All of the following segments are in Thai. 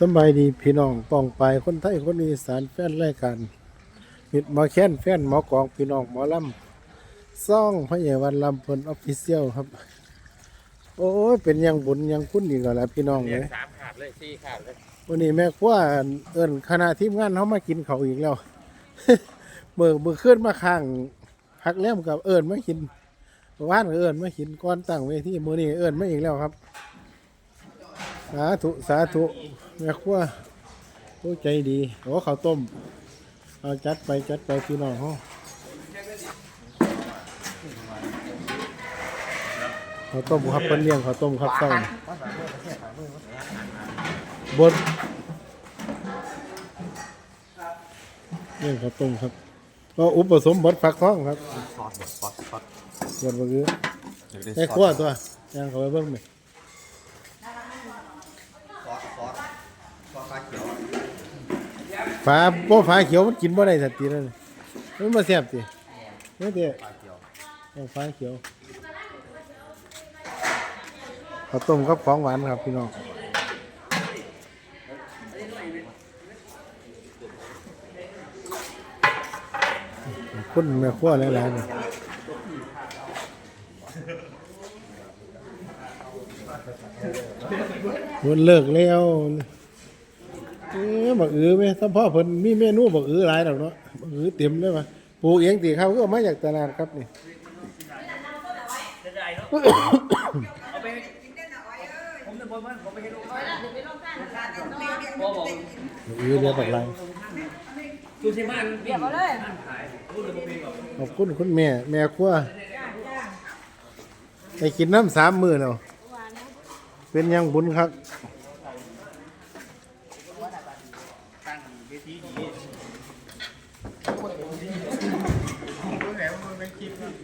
สำบายดีพี่น้องป้องไปคนไทยคนอีสานแฟนรายการมิดหมอแค้นแฟนหมอกองพี่น้องหมอลำซ่องพระเยาวันลำเพลออฟฟิเชียลครับ โอ้ยเป็นยังบุญยังคุณอีกแล้วล่ะพี่น้องเรีเลยยกสามขาดเลยสี่ขาดเลยวันนี้แม่ครัวเอิ้นคณะทีมงานเขามากินเขาวอีกแล้ว เบิกเบิกขึ้นมาข้างพักแล้มกับเอิญมากินว่านก็เอิญมากินก้อนตั้งเวทีมือนี้เอิญมาอีกแล้วครับ สาธุสาธุ แม่ครัวโอ้ใจดีโอ้ข้าวต้ม เอาจัดไปจัดไปพี่น้องเขาข้าวต้มครับเป็นเลี้ยงข้าวต้มครับเศร้านี่บนเลี้ยงข้าวต้มครับก็อุปสมบทฟักทองครับซอสซอสซอสส่วนบางทีแม่ครัวตัวย่างเขาไปเบิ่งไหม ซอสซอสซอสฟ้าเขียว ฝาบ่ฝาเขียวมันกินบ่ได้สัตว์ตีนั่นมันมาแซ่บตินี่เด้ฟ้าเขียวเอาฟ้าเขียวข้าวต้มกับของหวานครับพี่น้องขอบคุณแม่ครัวหลายๆนี่มันเลิกแล้ว เอ๊ะบักอือไหมถ้าพ่อเพิ่นมีเมนูบักอือหลายดอกเนาะบักอือเต็มเลยว่ะปลูกเองติครับก็มาจากตลาดครับนี่อือเรียกแบบไรดูสิมันเรียบเลยขอบคุณคุณแม่ แม่ครัวไปกินน้ำสามมือแล้วเป็นยังบุญครับ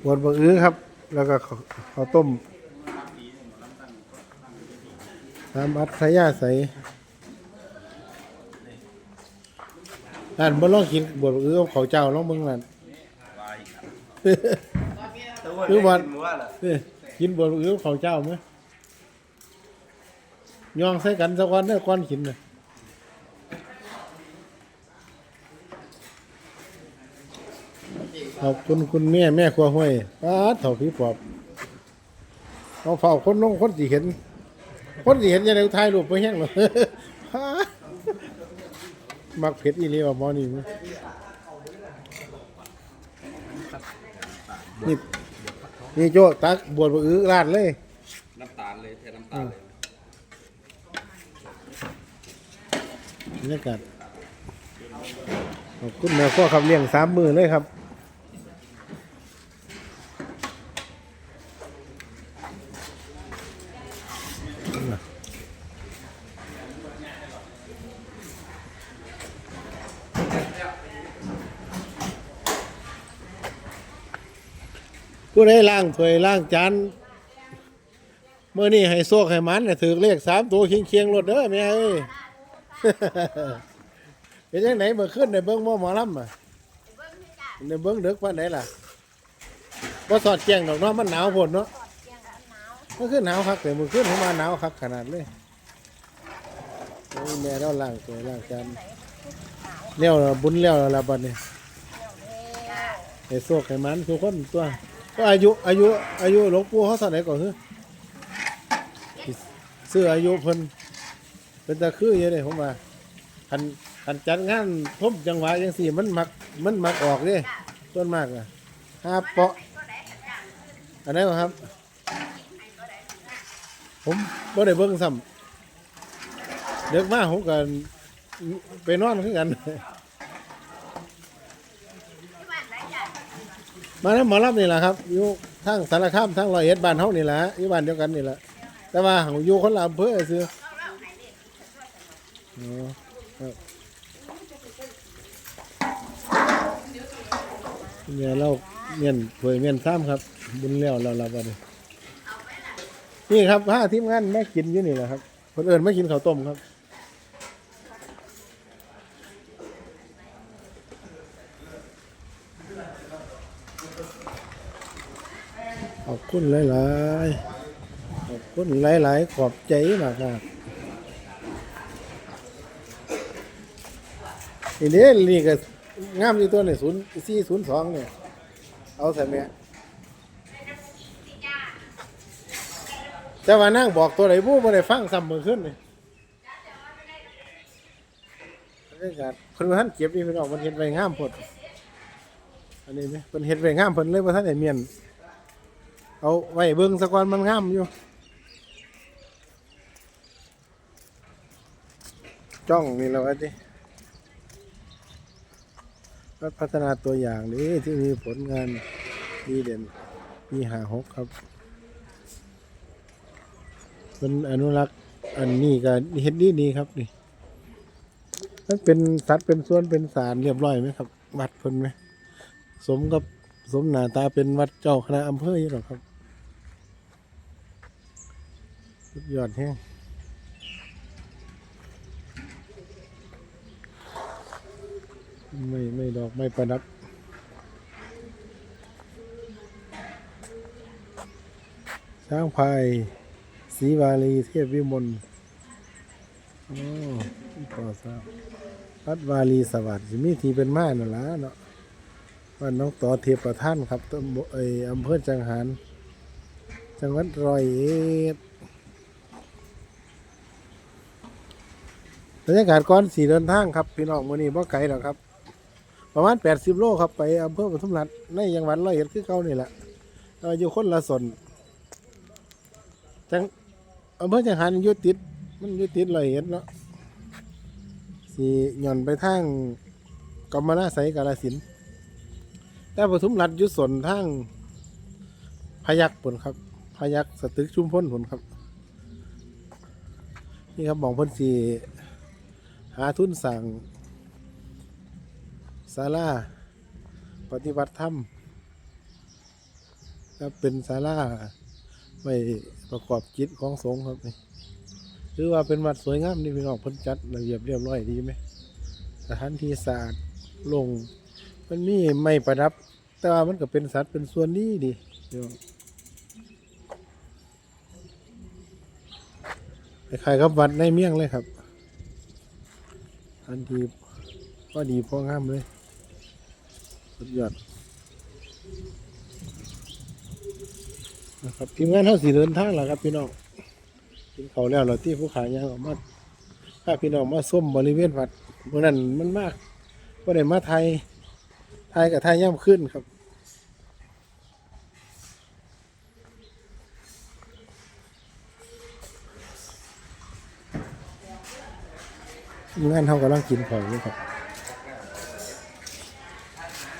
บดบะอื้อครับ แล้วก็ข้าวข้าวต้มตามอัธยาศัยร้านบ่ลองกินบดบะอื้อกับข้าวเจ้าลองเบิ่งนั่นคือวันนี่กินบนอื้อเขาวเจ้าไหมย่องใส่กันสักวันได้อก้อนขินน่ะ ขอบคุณคุณแม่แม่ครัวห้วยป้าดเถ่าพี่ปอบเอาเฝ้าคนน้องคนสิเห็น คนสิเห็นยังไงถ่ายรูปไปแห้งเลยมักเผ็ดอีเลีว่าหมอนี่มั้ยนี่นี่โจ้ตักบวชบ่อื้อราดเลย น้ำตาลเลยแทนน้ำตาลเลยบรรยากาศขอบคุณแม่พ่อครับเลี้ยงสามมือเลยครับ ผู้ใดล่างถ้วยล่างจานเมื่อนี้ให้โซกให้มันเนี่ยถือเลขสามตัวเคียงเคียงรถเด้อแม่เอ้ย เป็นยังไงเมื่อคืนในเบิ้งหม้อหมอลำอะในเบิ้งเด็กวันไหนล่ะว่าสอดแจ้งดอกเนาะมันหนาวฝนเนาะมื่อคืนหนาวคักแต่เมื่อคืนผมมาหนาวคักขนาดเลยโอ้ยแม่เราล่างตัวล่างจานเลี้ยวบุญเลี้ยวแล้วล่ะบัดนี้ไอ้โซกไอ้มันทุกคนตัว ก็อายุ อายุ อายุหลวงปู่เขาเท่าไหร่ก่อนคือเสื้ออายุเพิ่นเป็นตะคือเยอะเลยผมว่าคันคันจัดงานพบจังหวะยังสี่มันมักมันมักออกเด้ต้นมากอะห้าเปาะอันนี้นครับ ผมบ่ได้เบิ่งซ้ำเด็กมากผมกันไปนอนคือกัน มาแล้วหมอรับนี่แหละครับอยู่ทางสารคามทางรอยเอ็ดบ้านเฮานี่แหละอยู่บ้านเดียวกันนี่แหละแต่ว่าของอยู่คนละอำเภอซื่ออ๋อเนี่ยเราเมียนถวยเมียนซ้ำครับ บุญแล้วเราเราบัดนี้นี่ครับห้าทีมงานแม่กินอยู่นี่แหละครับคนอื่นไม่กินข้าวต้มครับ อบคุณหลายๆ ขอบคุณหลายๆ ขอบใจมากครับนี่เด้นี่ก็งามอยู่ตัวนี่ศูนย์สี่ศูนย์สองเนี่ย เอาใส่แม่แต่ว่านั่งบอกตัวไหนบู้บ่ได้ฟังซ้ำมือขึ้นเลยบรรยากาศเพิ่นท่านเก็บนี่เพิ่นออกมันเฮ็ดไว้งามพดอันนี้ไหมเพิ่นเฮ็ดไว้งามเพิ่นเลยบ่ทันได้เมียน เอาไว้เบิ่งซะก่อนมันงามอยู่ จ้องนี่แล้วว่าดิรัฐพัฒนาตัวอย่างนี้ที่มีผลงานดีเด่นมีหาหกครับเป็นอนุรักษ์อันนี้ก็เห็นดีดีครับนี่มันเป็นสัตว์เป็นส่วนเป็นสารเรียบร้อยไหมครับ วัดเพิ่นไหม สมกับสมหน้าตาเป็นวัดเจ้าคณะอำเภออยู่หรอครับ สุดยอดแฮงไม่ไม่ดอกไม่ประดับช้างพายสีวาลีเทพวิมลโอ้พอทราบวัดวาลีสวัสดิ์สิมีทีเป็นม่าน่ะละเนาะว่านน้องต่อเทพประท่านครับตำบลไออำเภอจังหาร จังหวัดร้อยเอ็ด บรรยากาศก่อนสีเดินทางครับพี่น้องมือนี้บ่ไกลหรอกครับ ประมาณ 80 โลครับไปอำเภอปทุมรัฐในจังหวัดร้อยเอ็ดคือเก่านี่แหละเราอยู่คนละสนจังอำเภอจังหานยู่ติดมันยู่ติดร้อยเอ็ดเนาะสีหย่อนไปทางกมนาไสกาลสินแต่ปทุมรัฐยู่สนทางพยักผลครับ พยักสตึกชุมพลผลครับ นี่ครับบอกพ่นสี หาทุนสั่งศาลาปฏิบัติธรรมก็เป็นศาลาไว้ประกอบกิจของสงฆ์ครับนี่ถือว่าเป็นวัดสวยงามนี่พี่น้องเพิ่นจัดระเบียบเรียบร้อยดีไหมสถานที่สะอาดลงมันมีไม่ประดับ แต่ว่ามันก็เป็นสัตว์เป็นส่วนนี้ดีเดี๋ยวคล้ายๆกับวัดในเมี่ยงเลยครับ อันทีก็ดีพองามเลย สุดยอดนะครับทีมงานเท่าสีเดินทางแล้วครับพี่น้องกินเขาแล้วเราที่ผู้ขายยางออกมาถ้าพี่น้องมาส้มบริเวณวัดเมื่อนั้นมันมากก็ได้มาไทยไทยกับไทยย่ำขึ้นครับ งานเขากำลังกินของอยู่ครับ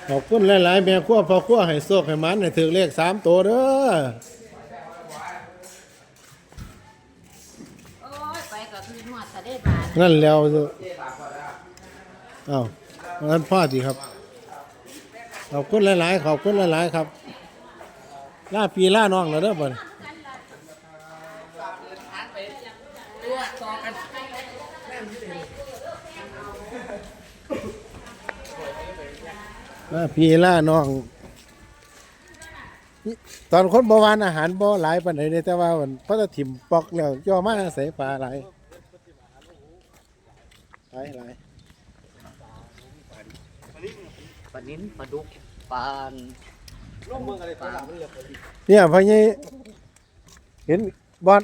ขอบคุณหลาย ๆ แม่ครัวพ่อครัวให้โชคให้มันให้ถึงเลขสามตัวเด้อโอ้ยไปก็คือหนวดแต่ได้บาทนั่นแล้วเอ้าวนั่นพ่อดีครับ ขอบคุณหลาย ๆ ขอบคุณหลาย ๆ ครับล่าปีล่าน้องแล้วเด้อบ่ ล่าปีล่าน้องนี่ตอนคนบหวานอาหารบ่หลายปานใดเนี่ยแต่ว่ามันพอจะถิ่มปอกแล้วย่อมาใส่ปลาหลายหลายหลายปลานิ้นปลาดุกปลาเนี่ยพอยี่เห็นบอด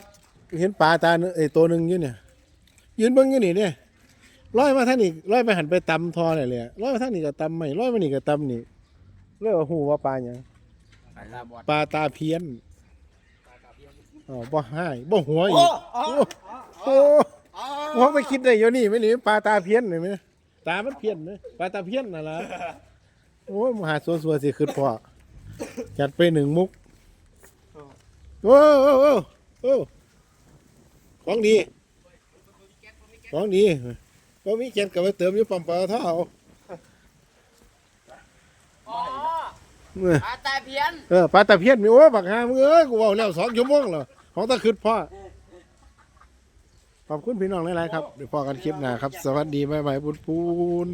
เห็นปลาตาหนึ่งไอ้ตัวหนึ่งอยู่เนี่ยยืนเบิ่งอยู่นี่เนี่ย ร้อยมาท่างนี้ร้อยไปหันไปตำทอเนี่ยเลยร้อยมาท่างนี้ก็ตำไม่ร้อยมานี่ก็ตำนี่เรียกว่าหูว่าปลาอย่างสายลาบอดปลาตาเพี้ยนอ๋อบ่ให้บ่หัวอีกโอ้โหหัวไปคิดได้อยู่นี่ไม่หนีปลาตาเพี้ยนเลยไหมตามันเพี้ยนไหมปลาตาเพี้ยนน่ะล่ะโอ้ยมหาสัวสัวๆสิคือพ่อจัดไปหนึ่งมุกโอ้โอ้โอ้โอ้ของดีของดี ก็มีเก็บกับไปเติมอยู่ปั๊มปลาเท่าอ๋อเมื่อปลาตาเพียนเออปลาตะเพียนมีโอ้บักฮามึงเอ้ยกูเอาแล้วสองชั่วโมงแล้วของตะคืดพ่อขอบคุณพี่น้องหลายๆครับเดี๋ยวพอกันคลิปหน้าครับ สวัสดีบ๊ายบายปุนปูน